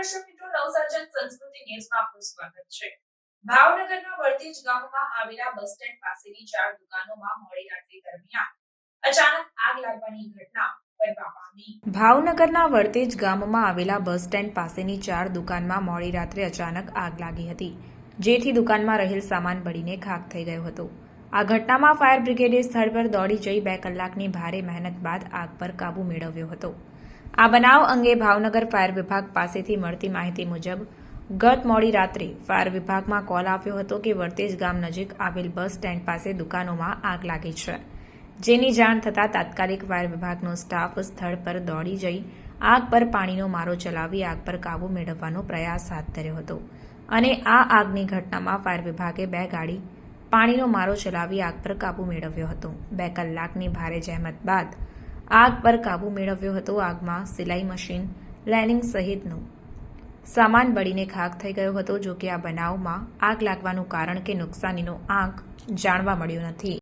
ન્યૂઝમાં આપનું સ્વાગત છે. ભાવનગરના વડતીજ ગામમાં આવેલા બસ સ્ટેન્ડ પાસેની ચાર દુકાનોમાં મોડી રાત્રિ દરમિયાન અચાનક આગ લાગવાની ઘટના ભાવનગરના વર્તેજ ગામમાં આવેલા બસ સ્ટેન્ડ પાસેની ચાર દુકાનમાં મોડી રાત્રે અચાનક આગ લાગી હતી, જેથી દુકાનમાં રહેલ સામાન બળીને ખાક થઈ ગયો હતો. આ ઘટનામાં ફાયર બ્રિગેડે સ્થળ પર દોડી જઈ બે કલાકની ભારે મહેનત બાદ આગ પર કાબૂ મેળવ્યો હતો. આ બનાવ અંગે ભાવનગર ફાયર વિભાગ પાસેથી મળતી માહિતી મુજબ, ગત મોડી રાત્રે ફાયર વિભાગમાં કોલ આવ્યો હતો કે વર્તેજ ગામ નજીક આવેલ બસ સ્ટેન્ડ પાસે દુકાનોમાં આગ લાગી છે. જેની જાણ થતાં તાત્કાલિક ફાયર વિભાગનો સ્ટાફ સ્થળ પર દોડી જઈ આગ પર પાણીનો મારો ચલાવી આગ પર કાબૂ મેળવવાનો પ્રયાસ હાથ ધર્યો હતો અને આ આગની ઘટનામાં ફાયર વિભાગે બે ગાડી પાણીનો મારો ચલાવી આગ પર કાબૂ મેળવ્યો હતો. બે કલાકની ભારે જહેમત બાદ આગ પર કાબૂ મેળવ્યો હતો આગમાં સિલાઈ મશીન લાઇનિંગ સહિતનું. સામાન બળીને ખાક થઈ ગયો હતો જો કે આ બનાવમાં આગ લાગવાનું કારણ કે નુકસાનીનો આંક જાણવા મળ્યો નથી.